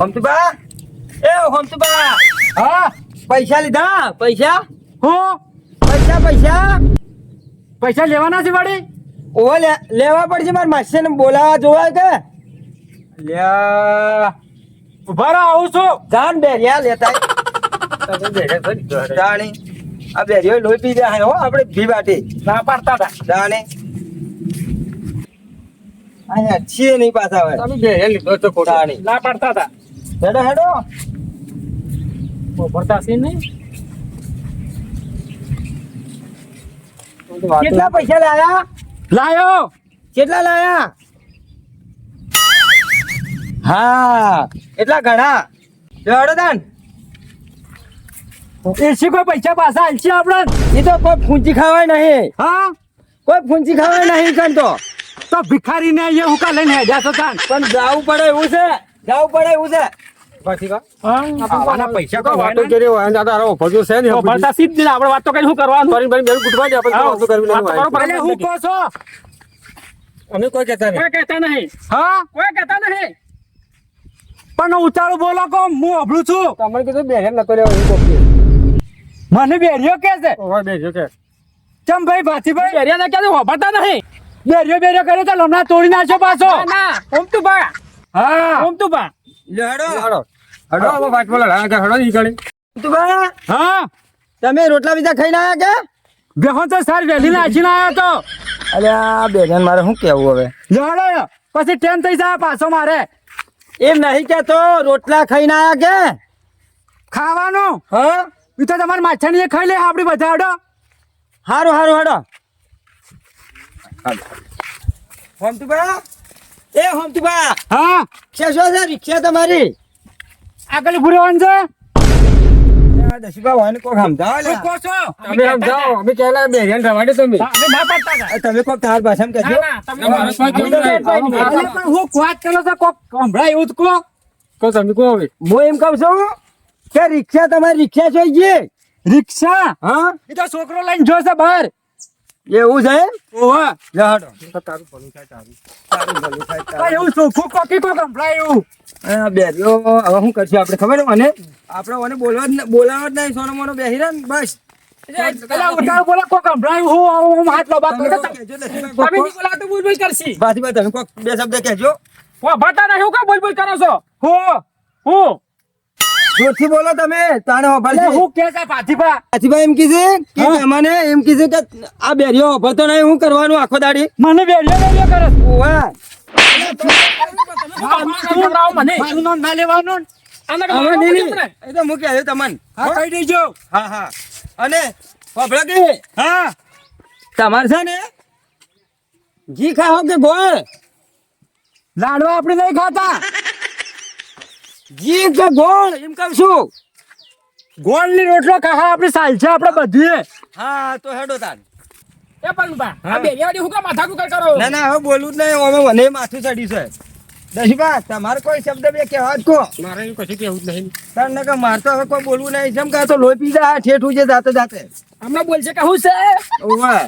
હમતુબા એ હમતુબા હા? પૈસા લીધા? પૈસા? હું? પૈસા પૈસા? પૈસા લેવાના છે વળી? ઓ લે- લેવા પડશે. મારે માસી ને બોલાવા જોવા કે? લ્યા ઊભા રહો આવું છું. જાન બેરિયા લેતા. જાણી. આ બેરિયો લોહી પી જાય હો આપણે ભી બાટી ના પાડતા હતા. જાણે. અહીંયા છીએ નહીં પાછા હવે. તમે બે હે લીધો તો ખોટા. ના પાડતા હતા. હેડો હેડો. ભરતા છે નહીં. કેટલા પૈસા લાયા? લાયો. કેટલા લાયા? હા એટલા ઘણા. હેડો દાન. એસી કોઈ પૈસા પાછા આલશે આપણે એ તો કોઈ ફૂંચી ખાવાય નહીં. હા? કોઈ ફૂંચી ખાવાય નહીં કરતો તો. ભિખારી ને અહીંયા હું કા લઈને હેડ્યા તો તાન. પણ જાવું પડે એવું છે જાવું પડે એવું છે. પૈસા કોઈ વાતો વાતો કરી હોય દાદા આરો ભજો છે ને ભરતા સીધ ને આપણે વાતો કરી શું કરવાનું? ફરી ફરી બેન ગુટવા દે આપણે વાતો કરવી નહીં હોય. હું કહો છો? અમે કોઈ કહેતા નહીં. કોઈ કહેતા નહીં. હા? કોઈ કહેતા નહીં. પણ ઉતારું બોલો કો હું અભળું છું? તમને કીધું બેન નતો લેવો મને બેરિયો કે છે. હોય બેજો કે ચમ ભાઈ ભાતીભાઈ બેરિયા ને ક્યારે વાપરતા નહીં. બેરિયો બેરિયો કરે તો લમણા તોડી નાખ્યો પાછો. ના ઓમ તું બા હા. ઓમ તું બા લ્યો હેડો હડો હવે બોલા હા કે હડો નીકળી તું બા હા? તમે રોટલા બીજા ખાઈને આયા કે? બેહો તો સર વેલી નાખીને આવ્યો તો. અરે આ બેન મારે શું કેવું હવે? લડો પછી ટેન થઈ જાય પાછો મારે. એમ નહીં કેતો રોટલા ખાઈને આયા કે? ખાવાનું? હા? એ તો તમારે માછાની ખાઈ લે આપડી બધા હડો. હારું હારું હડો. હમતુબા એ હમતુબા હા? રિક્ષા શું છે? રિક્ષા તમારી? આગળ રહેવાનું છે? દશીબા હોય કોક સમજાવો લે. શું છો અમે સમજાવો અમે કહેલા બેન રવાડે તમે. અમે ના પાડતા તમે કોક તાર ભાષામાં કહેજો. ના, ના, તમે પણ હું વાત કરો છો કોક સંભળાય એવું તમે કહો હવે. હું એમ કહું છું કે રિક્ષા તમારી રિક્ષા જોઈએ રિક્ષા? હા? એ તો છોકરો લઈને જોશે બહાર. એવું છે ઓવા લે તારું ભલું થાય તારું. તારું ભલું થાય, તારું. એવું ચોખ્ખું કોકી કોક સંભળાય એવું. આ બેરીઓ હવે શું કરશું? આપણે ખબર મને? આપણે મને બોલવા જ નહીં સોનો મોનો બેહી ને બસ. હું તમે કોક બોલાવો કોક બે શબ્દ કહેજો. ભટા નહીં હું કા બોલ બોલ કરો છો? હું હું. જોરથી બોલો તમે. તાણે એટલે વાપરશે હું કે છે ભાતીભા ભાતીબા એમ કીધે કે મને એમ કીધે કે આ બેરીઓ વાપરતો નહીં હું કરવાનું આખો દાડી. મને બેરિયો બેરિયો કરે. ઓવા મારું નામ ના લેવાનું. હવે નહીં, નહીં. એ તો મૂકી તમને. હા હા. હા અને વાપરો કે? હા. તમારે છે ને ઘી ખાઓ કે ગોળ? લાડવા આપણે નહીં ખાતા. ઘી કે ગોળ. એમ કહું છું. ગોળની રોટલો ખાવા આપણે સાલ છે આપણે બધી હા તો હેડો તાન. એ પલુબા આ બેરિયાડી હું કા માથા કુકર કરો? ના ના હવે બોલું જ નહીં અમે મને માથું ચડ્યું છે. દશભા તમારે કોઈ શબ્દ બે કહેવા જ કો. મારે એવું કશું કેવું જ નહીં. તાર કે મારે તો હવે કોઈ બોલવું નહીં. જેમ કે તો લોહી પી જાય ઠેઠું છે જાતે જાતે. હમણાં બોલશે કે હું છે? ઓવા.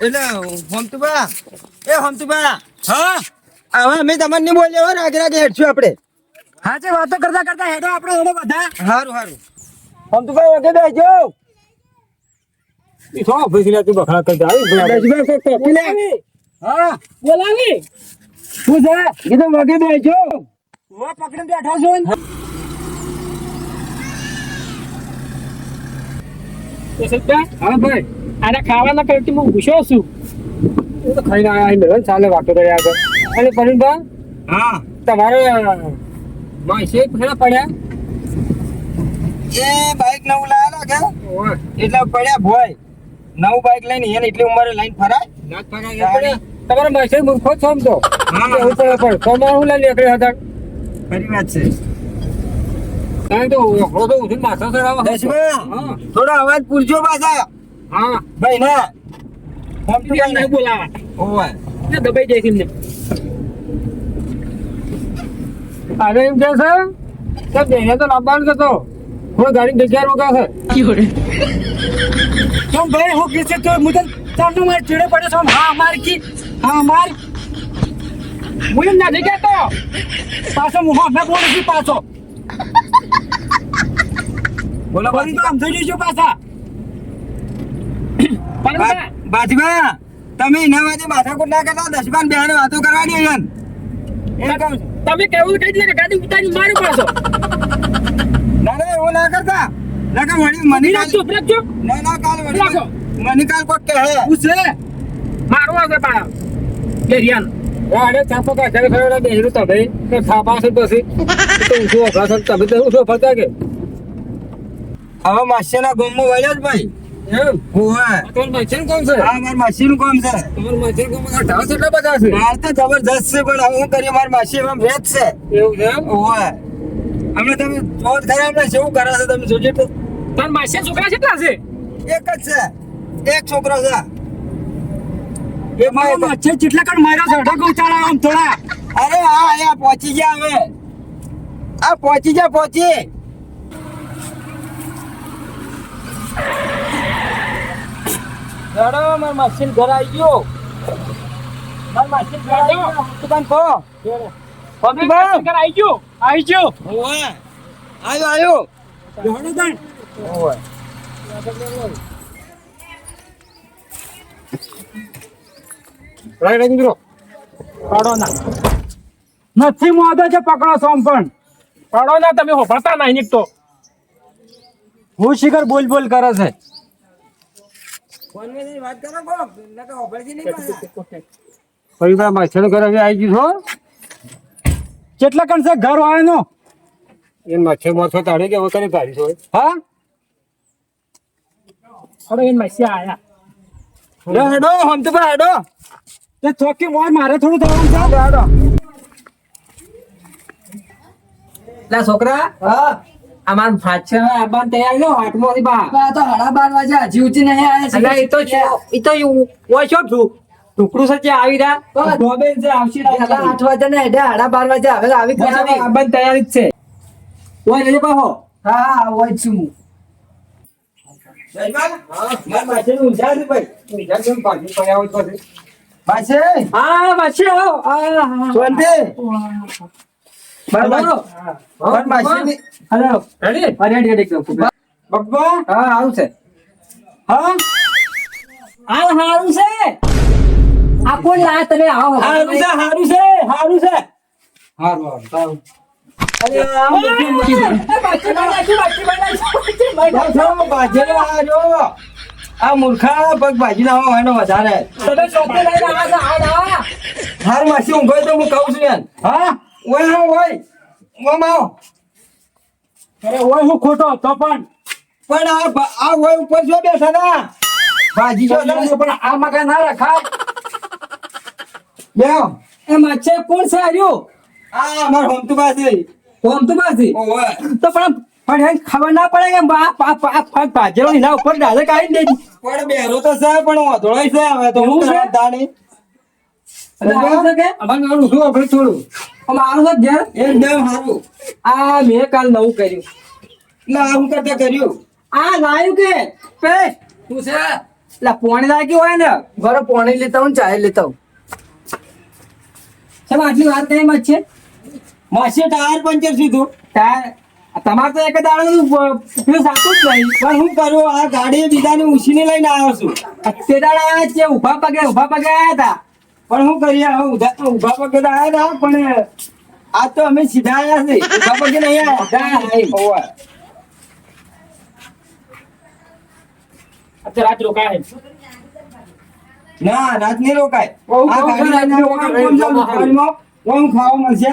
એટલે હમતુબા એ હમતુબા હા? હવે અમે તમને હો રાગે હેઠ છું આપણે. હા છે વાતો કરતા કરતા હેડો આપણે હેડો બધા. સારું સારું હમતુબા વગે બેસજો. ઈ તો ભેગી તું બખડા કરતા આવી દશબા કોઈ કોપી લે હા. બોલાવી. તું જા. કીધું વગે બેસજો. વો પકડીને બેઠા છો ને. હા ભાઈ. આને ખાવાના કરતી હું પૂછ્યો છું. એ તો ખાઈને આયા અહીં ચાલે વાતો કરી આગળ. અને પરિણભા હા. તમારે માસે ફેરા પડ્યા? એ બાઈક નવું લાયેલા કે એટલે પડ્યા ભોય. નવું બાઈક લઈને એને એટલી ઉંમરે લઈને ફરાય. ના ફાડા પડ્યા. તમારે માસે મૂર્ખો છો આમ તો. હા. પડે પણ તમારે હું લઈ લેકડે હતા? ખરી વાત છે. કારણ કે ઓળખો તો ઉઠીને માથા ચડાવો હા. થોડો અવાજ પૂરજો પાછા. હા. ભાઈ ના. કોમ્પ્યુટર તો નહીં બોલાવા. ને દબાઈ જાય એમને. અરે એમ કે છે? કે બેને તો લાવવાનું હતો હું ગાડી જગ્યા રોકા છે. કેમ ભાઈ હું કિસ્સે તો મુદલ તમને માર ચીડે પડે છો. હા અમાર કી. હા અમાર એમ નથી કહેતો. પાછો હું હમણાં બોલું છું પાછો. બોલો બોલી. તો આમ થઈ જઈશું પાછા. પણ બા- બાજવા તમે એના માટે માથાકૂટ ના કરતા દસમાન બેહાને વાતો કરવાની અહીંયા. તમે કેવું કહી દીધું કે ગાડી ઉતારી મારી પાછો. ના ના એવું ના કરતા. ના કે વળી મની રાખજો રાખજો ના ના કાલ રાખો. વળી મને કાલ કોક કહે. હું છે? મારું હશે પાછા ગેરિયાન અરે થાપો કાઢે ખરો બેહરું તમે તો થાપા છે પછી. તો ઉસો અભ્યાસ તમે તો ઉસો ફરતા કે? હવે માસીના ગોમમાં વળ્યો જ ભાઈ. એમ? ઓવે તમારું મચ્છર કોમ છે? આ મારા માસીનું કોમ છે. તમારું મચ્છર કોણ આ ઢાસ એટલા બધા છે? માર તો જબરદસ્ત છે પણ હું કરીએ મારી એમાં વેચ છે. એવું છે? હમણાં તમે જોત ખરા હમણાં શું કરે છે તમે જોજો તો. તાર માસે છોકરા કેટલા છે? એક જ છે. એક છોકરો છે. એ જ. મચ્છર જેટલા કણ માર્યા છે આમ થોડા. અરે હા અહીંયા પહોંચી ગયા હવે. આ પહોંચી ગયા પહોંચી. દાડો માર મચ્છર ઘર આવી ગયો માર માસે ઘર આવી ગયો. દુકાન ખો પબ્લિક માસે ઘર આવી ગયો આવી ગયો પાડો ના. નથી મોદો છે પકડો સોમ પણ. પાડો ના તમે હોભળતા નહીં નીકતો હું શિખર બોલ બોલ કરે છે ફોનમાં જઈને વાત કરો કોક નકર હોભળતી નહીં પાછા. ફરી વાર મચ્છર ઘર હવે આવી ગયું છો કેટલા કણ છે ઘર વાળાનો? એ મચ્છર મોરસો તાળી કે કરી તાળી છો હા? અરે એને માસી આયા. લે હેડો હમ તો હેડો. તે ચોકી મોર મારે થોડું થવાનું છે. હેડો હેડો. લા છોકરા. હા. અમાર ફાચર આબાન તૈયાર નો મોરી બા. તો હડા બાર વાજે હજી ઉઠી નહીં આયા છે. એ તો છો- એ તો ઓય છો છું ટુકડું સચે આવી રહ્યા? ડોબેન છે આવશે આઠ વાગે ને હેડે હડા બાર વાગે હવે આવી બરાબર, આબાન તૈયારી જ છે. ઓય લેજે પાહો હા હા ઓય છું હું? માસી, હા વાછી આવો. આ, હા, આવું. હા? આ મૂર્ખા પગ ભાજી ના હોય વધારે. હાર માસી ઊંઘો તો હું કહું છું હા? ઓય હા ઓય ઓમ આવો. અરે ઓય હું ખોટો તો પણ પણ આ આ ઓય ઉપર જો બેઠા ના ભાજી જો પણ આ મકા ના રખા બેહો. એ મચ્છર કોણ છે આર્યો? આ અમાર હોમતુ પાસે હોમતુ તો ઓય. તો પણ પણ ખબર ના પડે કે બા પા પા પા ભાજેલો એના ઉપર ડાલે આવી દે પણ બેરો તો છે પણ વાંધોળાય છે હવે તો હું છે? કરે પોણી લાગી હોય ને? ઘરે પોણી લેતા હું ચાય લેતા હું આટલી વાત નહીં મત છે? માસે ટાયર પંચર સીધું. ટાયર? તમારે તો એક દાડો પેલું સાચું જ નહીં. પણ હું કરું આ ગાડી બીજાને ઉછીને લઈને આવ્યો છું. તે દાડા છે ઊભા પગે ઊભા પગે આવ્યા હતા. પણ હું કરીએ હવે ઊભા પગે તો આવ્યા હતા પણ આ તો અમે સીધા આવ્યા છે. ઊભા પગે નહીં આવ્યા. અત્યારે રાત રોકાય. ના રાત નહીં રોકાય. હું ખાવા મળશે?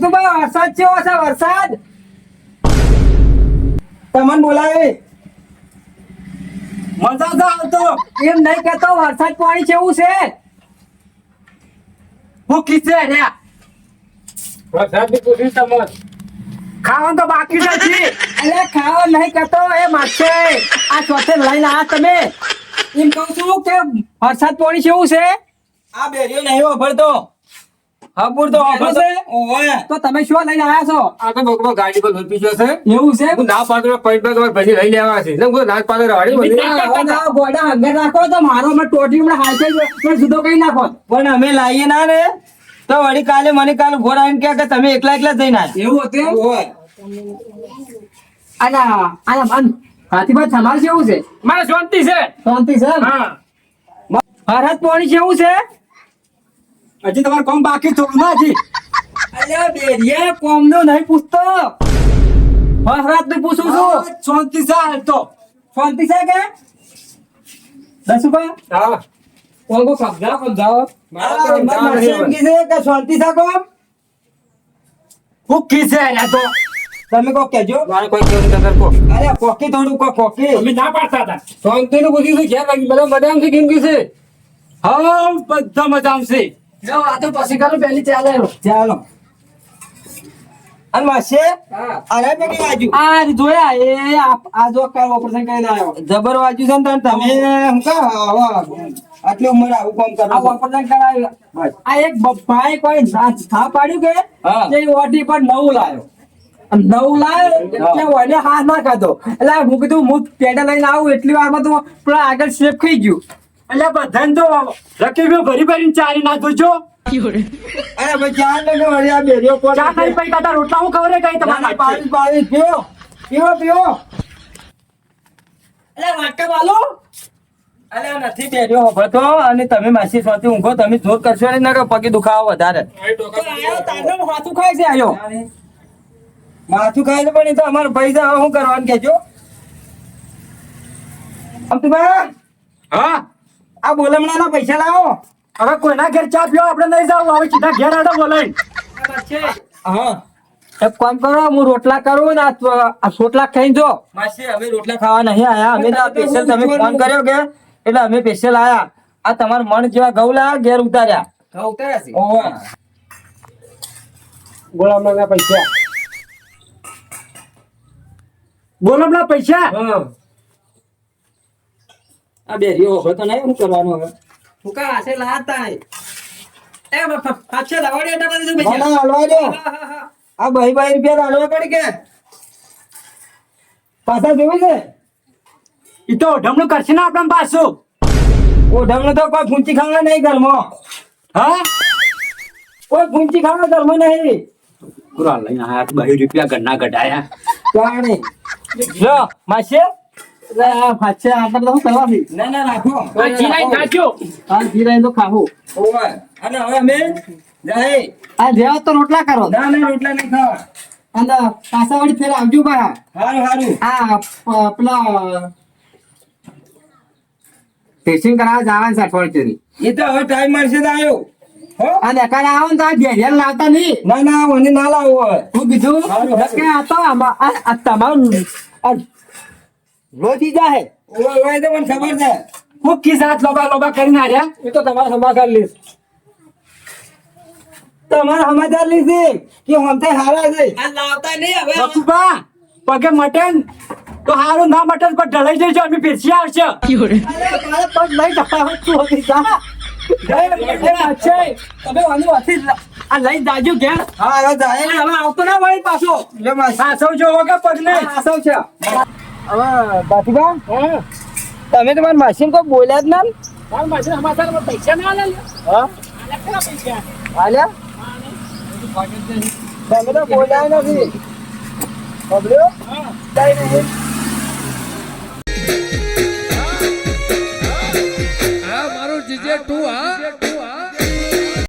તો વરસાદ છે વરસાદ? તમને બોલાવે. મજા તો. આવતો એમ નહીં કેતો વરસાદ પાણી કેવું છે. હું ખીચે રહ્યા વરસાદની પૂછી તમને ખાવાનું તો બાકી જ નથી. એટલે ખાવા નહીં કેતો એ માગશે. આ ચોથે લઈને આ તમે. એમ કહું છું કે વરસાદ પાણી કેવું છે. આ બેરીઓ નહીં વાપરતો. હપુર તો એનો છે? ઓવે. તો તમે શું લઈને આયા છો આ તો બગમાં ગાડી પર લૂંટી છે એવું છે હું ના પાડતો પોઈન્ટ પર તમારે ભાઈ લઈ લેવા છે એટલે હું ના પાડતો રવાડી બધી. ના ગોડા હંગાર રાખો તો મારો અમે ટોટી હમણાં હાથે જ મેં કઈ નાખો પણ અમે લાવીએ ના ને તો વળી કાલે મને કાલે ઘોર આવીને કે તમે એકલા એકલા જઈને ના એવું હતું? ઓવે. આના આના મન હાથીભાઈ તમારે કેવું છે મારે શાંતિ છે શાંતિ છે? હા ભારત પોણી કેવું છે હજી તમારે કોમ બાકી થોડું ના હજી. અલ્યા બેરિયા નું નહીં પૂછતો. હરહદનું પૂછું છું. શાંતિ છે હાલ તો. શાંતિ છે કે? દસુભા? હા. કોણ કો સમજાવ સમજાવો શાંતિ કોમ? હું તો. તમે કો કેજો મારે કોઈ કેવું નથી કો. અરે કોકી થોડું કો કોકી. અમે ના પાડતા હતા. શાંતિનું પૂછ્યું છે બધા મજામાં છે કેમ છે? હા બધા મજામાં છે. જો આ તો પછી કરો પહેલી ચાલે ચાલો. અને માસે અરે બેટી વાજુ આ જોયા એ આ- આ જો કાલ ઓપરેશન કરીને આવ્યો. જબર વાજુ છે ને તમે હું કા આટલી ઉંમરે આવું કામ આ ઓપરેશન કરાવ્યું. આ એક ભાઈ કોઈ ના પાડ્યું કે તે ઓટી પર નવું લાવ્યો અને નવું લાવ્યો એટલે ઓને હાથ ના ખાધો. એટલે હું કીધું હું પેડા લઈને આવું એટલી વારમાં તો પેલા આગળ શેપ ખાઈ ગયું. એટલે બધાને તો રકીબો ભરી ભરીને ચારી ના છો અરે ભાઈ ચાર ને વળી આ કોણ ચા ખાઈ પછી કાતા રોટલા હું ખબર કઈ તમારે પાણી પાણી પીવો પીવો પીવો એટલે વાટકા વાલો. અરે નથી બેરીઓ હોભળતો. અને તમે માસી સ્વાતી ઊંઘો તમે જોર કરશો ને ના પગે દુખાવો વધારે. તો આયો તારનો હાથું ખાય છે આયો? માથું ખાય છે પણ એ તો અમારે પૈસા હવે શું કરવાનું કેજો અમતુભા હા? આ બોલમણાના પૈસા લાવો. હવે કોઈના ઘેર ચા પીઓ આપણે નહીં જાવ હવે સીધા ઘેર આડો બોલાઈ હા. એક કામ કરો હું રોટલા કરું ને આ સોટલા ખાઈ જો. માસી અમે રોટલા ખાવા નહીં આયા. અમે તો સ્પેશિયલ તમે ફોન કર્યો કે? એટલે અમે સ્પેશિયલ આયા. આ તમારા મન જેવા ઘઉં લાયા ઘેર ઉતાર્યા. ઉતાર્યા છે? ઓહો. ગોળામાંના પૈસા. હમણાં પૈસા? હા. આ બેરીઓ હવે તો નહીં શું કરવાનું હવે? ફૂકા આશે લાતા નહીં એ પાછે દવાડી અટા બધું ના, ના, હલવા દો. આ ભાઈ ભાઈ રૂપિયા હલવા પડી કે પાછા જોયું છે? ઈ તો ઢમણું કરશે ને આપણે પાછું. ઓઢમણું તો કોઈ ફૂંચી ખાવા નહીં ઘરમાં. હા? કોઈ ફૂંચી ખાવા ઘરમાં નહીં. પૂરા લઈને આયા બહી રૂપિયા ઘરના કઢાયા. જાણે જો માસી. ના ના રાખો. જીરાઈ ખાજો. હા જીરાઈ તો ખાવું. અને હવે અમે આ જેવા તો રોટલા કરો. ના ના રોટલા નહીં ખાવા. અને પાછા વળી ફેર આવજો બા હારું હારું. આ પેલા ટેસ્ટિંગ કરાવવા જવાનું છે અઠવાડિયેની. એ તો હવે ટાઈમ મળશે તો આવ્યો અને કાલે આવો ને તો લાવતા નહીં. ના ના મને ના લાવો હું કીધું. કે આ તો તમારું લોહી જાહે? તો મને ખબર છે. હું કિસાત લોબા લોબા કરીને આવ્યા એ તો તમારા સમાચાર લઈશ. તમારા સમાચાર લીધી કે હમતે હારા છે. આ લાવતા નહીં હવે. બકુબા પગે મટન તો હારું ના મટન પર ઢળાઈ જજો અમે પેશી આવશે. અરે પગ લઈ જવા શું હતી જા. એ, એ પાછે, તમે વાની વાથી આ લઈ જાજો ઘેર. હા હવે જાય હવે આવતો ના વળી પાછો. માસી જોવો કે પગ ને હાસવ છે. હવે બાતીબા તમે તમારા માસી કોઈ બોલ્યા જ ના મારા માસી સમાચારમાં પૈસા ના હા? પૈસા. તમે તો બોલ્યા નથી. બબલ્યો કઈ નહીં મારું જીજે ટુ હા.